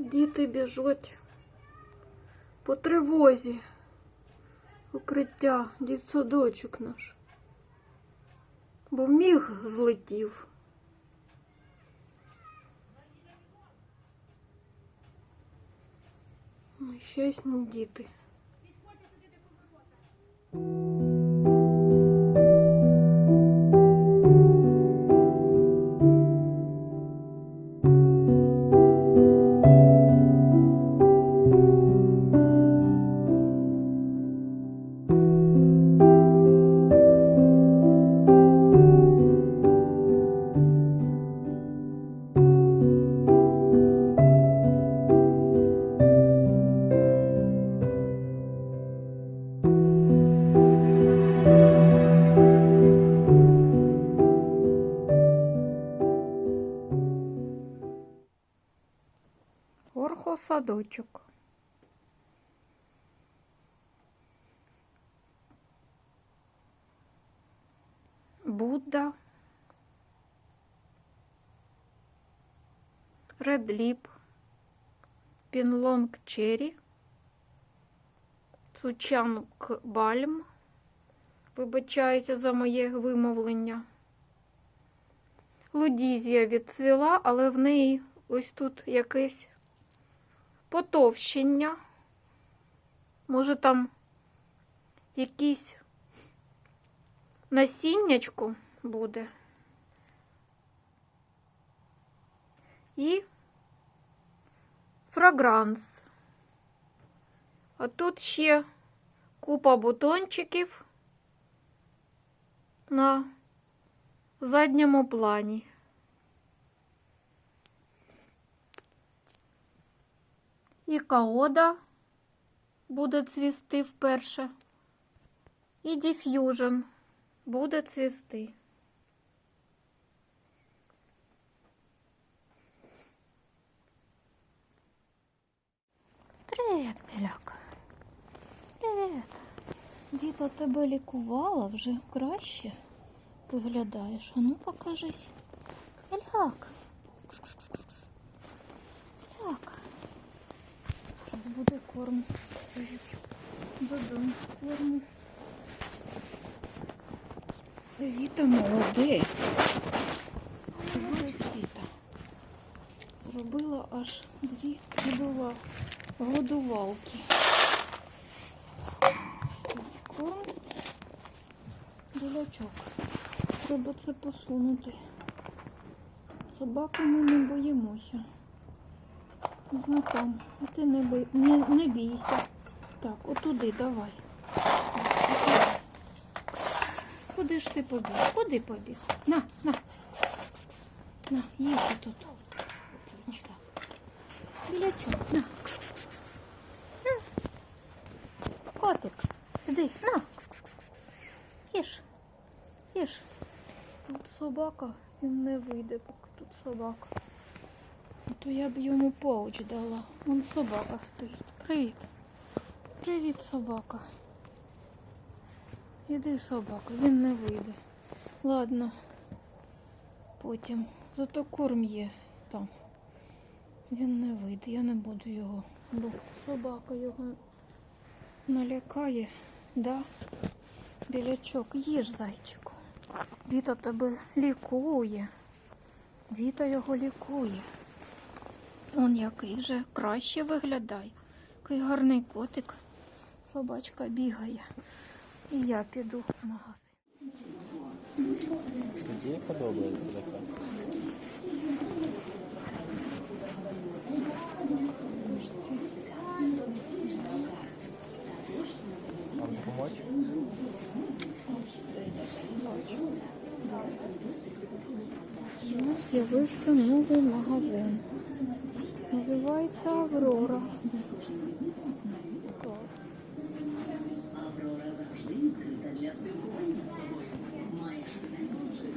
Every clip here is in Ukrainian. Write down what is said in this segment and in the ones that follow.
Діти біжуть по тривозі. Укриття, дітсадочок наш. Бо міг злетів. Ой, Щасні діти. Орхосадочок. Будда. Редліп. Пінлонг Черрі. Цучанг Бальм. Вибачаюся за моє вимовлення. Лудізія відцвіла, але в неї ось тут якесь потовщення. Може там якийсь насіннячко буде. І фрагранс. А тут ще купа бутончиків на задньому плані. І каода буде цвісти вперше. І діф'южн буде цвісти. Привіт, Міляк. Привіт. Діто тебе лікувала вже краще виглядаєш. А ну покажись. Міляк. Буде корм. Додому корму. Віта молодець. Віта. Зробила аж дві годува... годувалки. Корм. Білячок. Треба це посунути. Собаки ми не боїмося. Там, а ти не, бий, не, не бійся. Так, отуди давай. Куди ж ти побіг? Куди побіг? На, на. На, їж тут. Так. Білячок, на. На. Котик, іди, на. Їж. Їж. Тут собака, він не вийде, поки тут собака. То я б йому поуч дала. Вон собака стоїть. Привіт. Привіт, собака. Іди, собака, він не вийде. Ладно. Потім. Зато корм є там. Він не вийде, я не буду його. Бо собака його налякає. Да? Білячок, їж зайчику. Віта тебе лікує. Віта його лікує. Он який вже краще виглядає. Який гарний котик. Собачка бігає. І я піду в магазин. Мені подобається така. Вам допомочь? У нас з'явився новий магазин. Називається Аврора.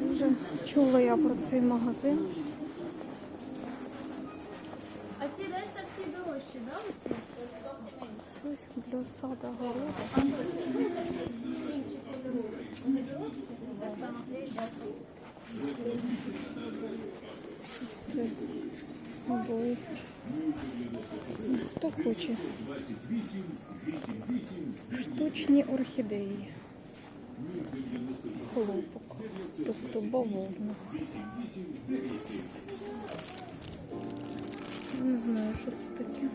Дуже чула я про цей магазин. А ці так всі дорожчі, да? Щось для сада города. Само. Це обоїв. Хто хоче? Штучні орхідеї. Хлопок, тобто бавовна. Не знаю, що це таке.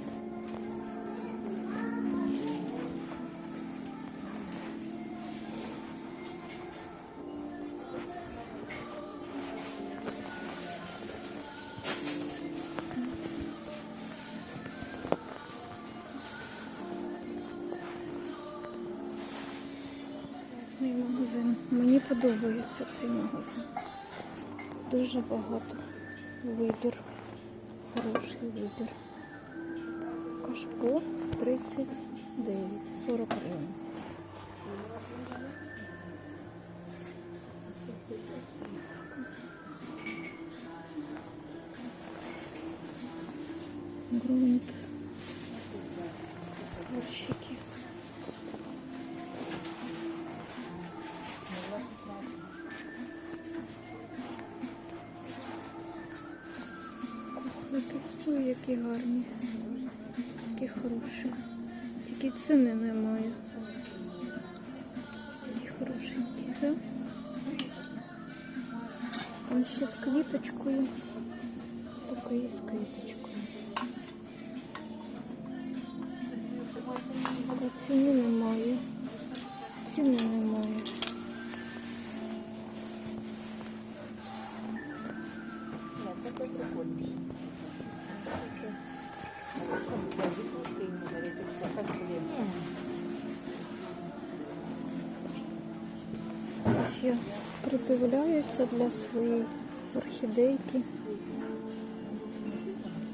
Подобається цей магазин. Дуже багато. Вибір. Хороший вибір. Кашпо 39, 40 гривень. Грунт. Горщики. Які гарні. Які хороші. Тільки ціни немає. Такі хорошенькі, так? Там ще з квіточкою. Такий з квіточкою. А ціни немає. Ціни немає. Придивляюся для своєї орхідейки.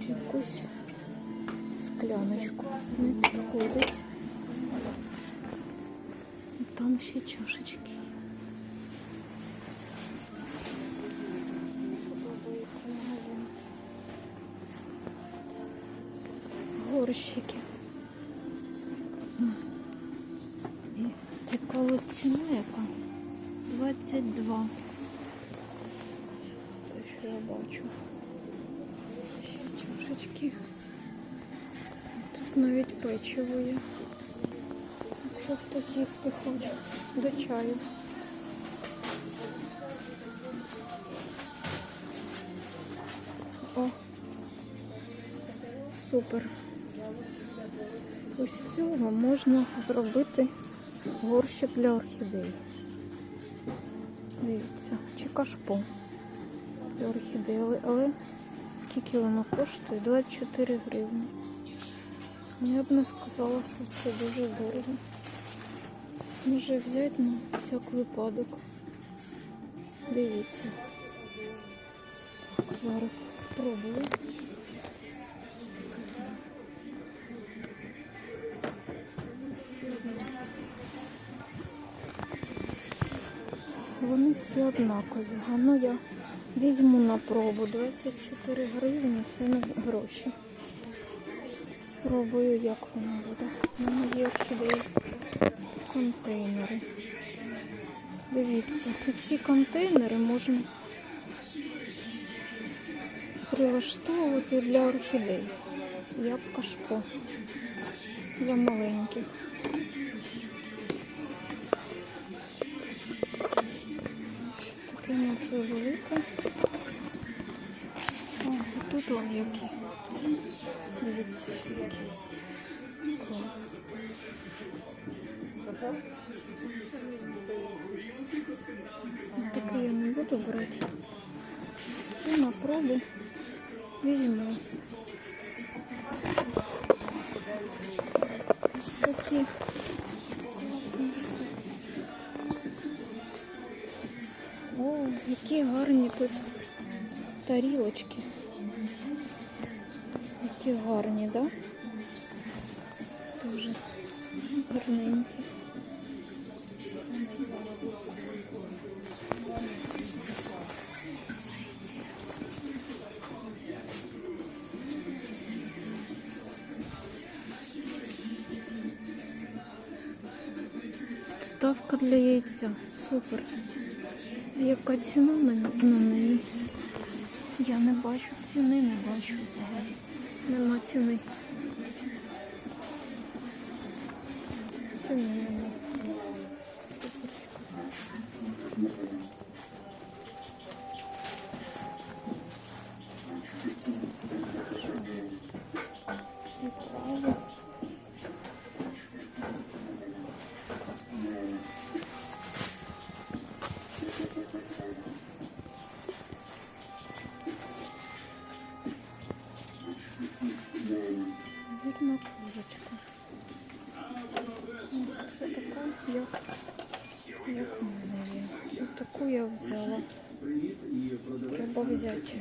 Якусь скляночку не підходить. Там ще чашечки. Тут навіть печиво є. Якщо хтось їсти хоче до чаю. О, супер. Ось цього можна зробити горщик для орхідей. Дивіться, чи кашпо для орхідеї, але скільки воно коштує? 24 гривні. Я б не сказала, що це дуже дорого. Може взяти на всяк випадок. Дивіться. Так, зараз спробую. Вони всі однакові. А ну я візьму на пробу 24 гривні, це не гроші. Спробую, як воно буде. У мене є орхідеї контейнери. Дивіться, ці контейнери можна прилаштовувати для орхідей. Як кашпо для маленьких. Таке на це велике. О, тут вон які. Дивіться, які. Клас. Таке я не буду брати. Це на пробу візьму. Ось такі класні штуки. О, які гарні тут тарілочки. Які гарні, да? Дуже гарненькі. Підставка для яйця. Супер. Яка ціна на, на неї? Я не бачу ціни, не бачу взагалі. Нема ціни. Ціни як, як. Ось таку я взяла. Треба взяти.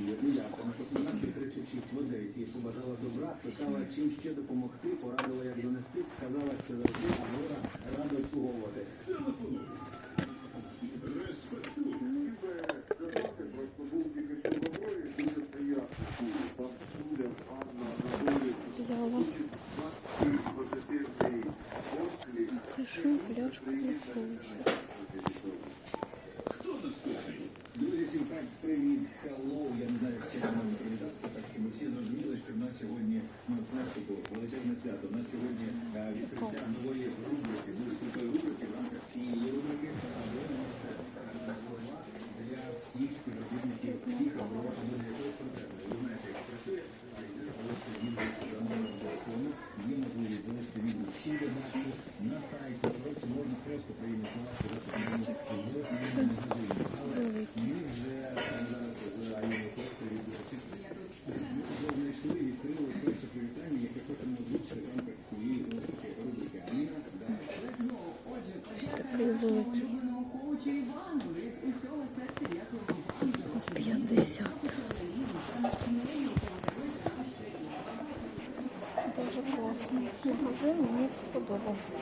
Космонавті 36 в Одесі побажала добра, спитала, чим ще допомогти, порадила, як донести, сказала, що завжди Агора рада обслуговувати. Взяла. Це що, пляшка для соусу. Друзі, всім так, привіт, hello. Я не знаю, як ще нам привітатися, так що ми всі зрозуміли, що в нас сьогодні, ну, знаєш, таке величезне свято. У нас сьогодні е, відкриття нової рубрики, дуже крутої рубрики. В рамках цієї рубрики виносите слова для всіх співробітників, всіх для якогось конкретного. Ви знаєте, як працює, а це залишити відгук за номером телефону. Є можливість залишити відгук всі редакції на сайті. Коротше, можна просто приїмати слова, сказати, що ми в своєму магазині. Але ми вже е, зараз з Аїною Костою від ми вже знайшли, відкрили перше привітання, яке хочемо такий 50. Дуже класний магазин, мені сподобався.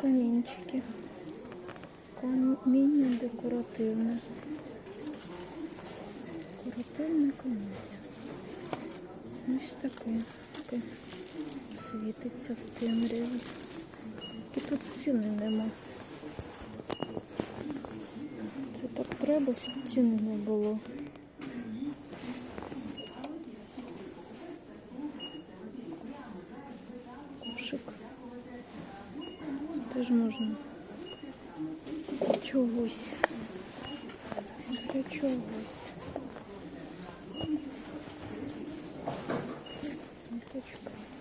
Камінчики. Каміння декоративне. Декоративне каміння. Ось таке. таке світиться в темряві. І тут ціни нема. Це так треба, щоб ціни не було. Кошик. Теж можна чогось. Чогось. 再去吧。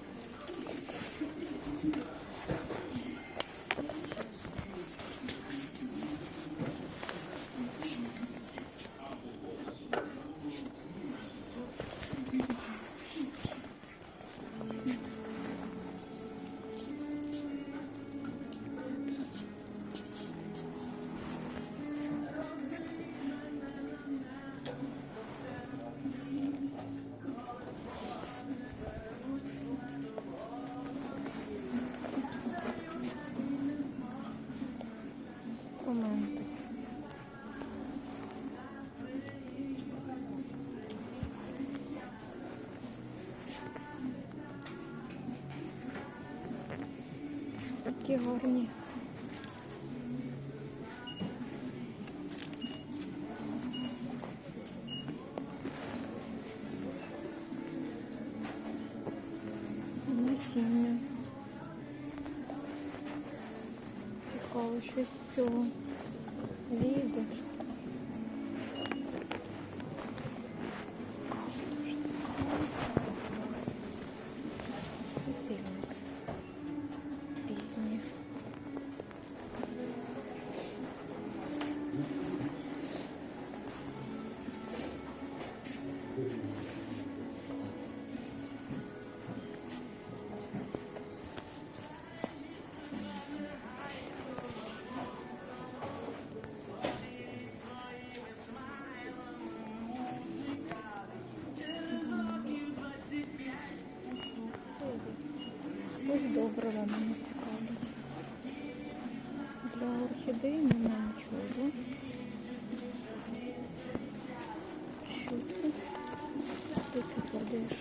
Такі гарні. Ось добрива мене цікавить. Для орхідеї немає нічого. Що це? Де ти кладеш?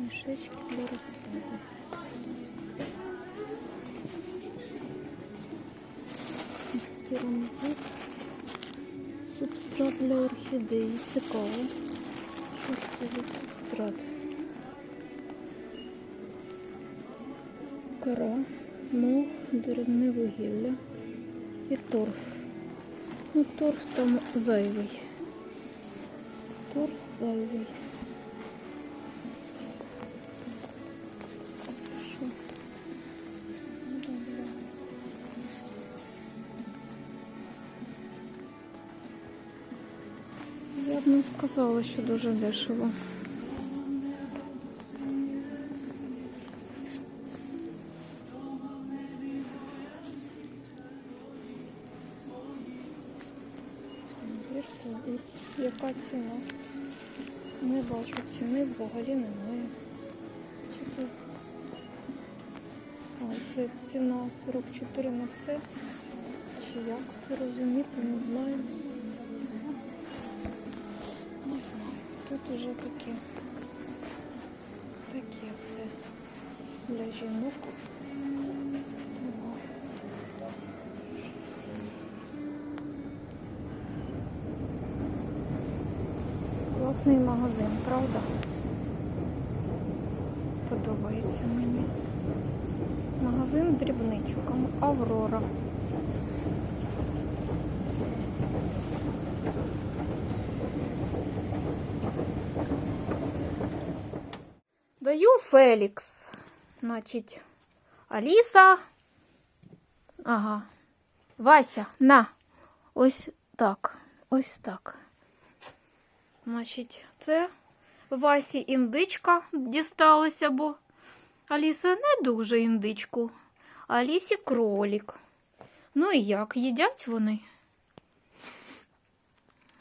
мішечки для розсади. Керамзит. Субстрат для орхідеї. Цікаво. Що це за субстрат? Мох, деревне вугілля і торф. Ну, торф там зайвий. Торф зайвий. Це що? Я б не сказала, що дуже дешево. Вірте, і яка ціна? Не бачу ціни, взагалі немає. Чи це? А, це ціна 44 на все. Чи як це розуміти, не знаю. Не знаю. Тут уже таке. Таке все для жінок. Подобається мені. Магазин дрібничок. Аврора. Даю Фелікс. Значить, Аліса. Ага. Вася, на. Ось так. Ось так. Значить, це Васі індичка дісталася, бо Аліса не дуже індичку. а Алісі кролік. Ну і як, їдять вони?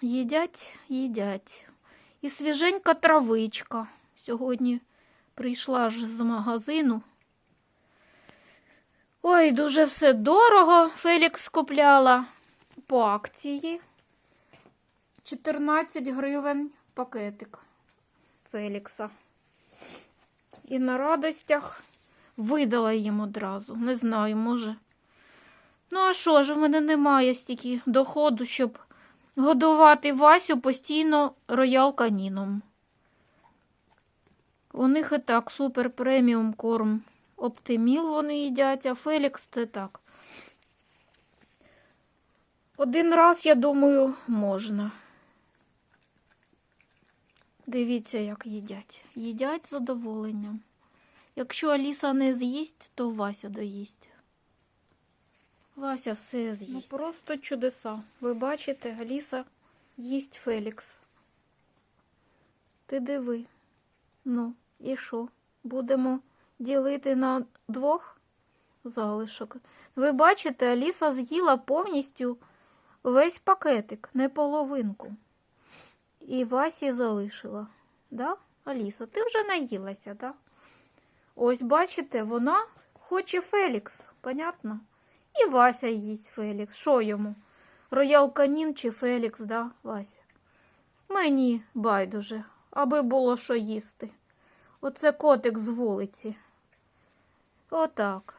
Їдять, їдять. І свіженька травичка. Сьогодні прийшла ж з магазину. Ой, дуже все дорого. Фелікс купляла по акції. 14 гривень пакетик Фелікса. І на радостях видала їм одразу. Не знаю, може. Ну, а що ж, в мене немає стільки доходу, щоб годувати Васю постійно роял каніном. У них і так супер преміум корм. Оптиміл вони їдять, а Фелікс це так. Один раз, я думаю, можна. Дивіться, як їдять. Їдять з задоволенням. Якщо Аліса не з'їсть, то Вася доїсть. Вася все з'їсть. Ну просто чудеса. Ви бачите, Аліса їсть Фелікс. Ти диви. Ну, і що? Будемо ділити на двох залишок. Ви бачите, Аліса з'їла повністю весь пакетик, не половинку. І Васі залишила. Да? Аліса, ти вже наїлася, да? Ось бачите, вона хоче Фелікс, понятно? І Вася їсть Фелікс. Що йому? Роял Канін чи Фелікс, да, Вася? Мені байдуже, аби було що їсти. Оце котик з вулиці. Отак.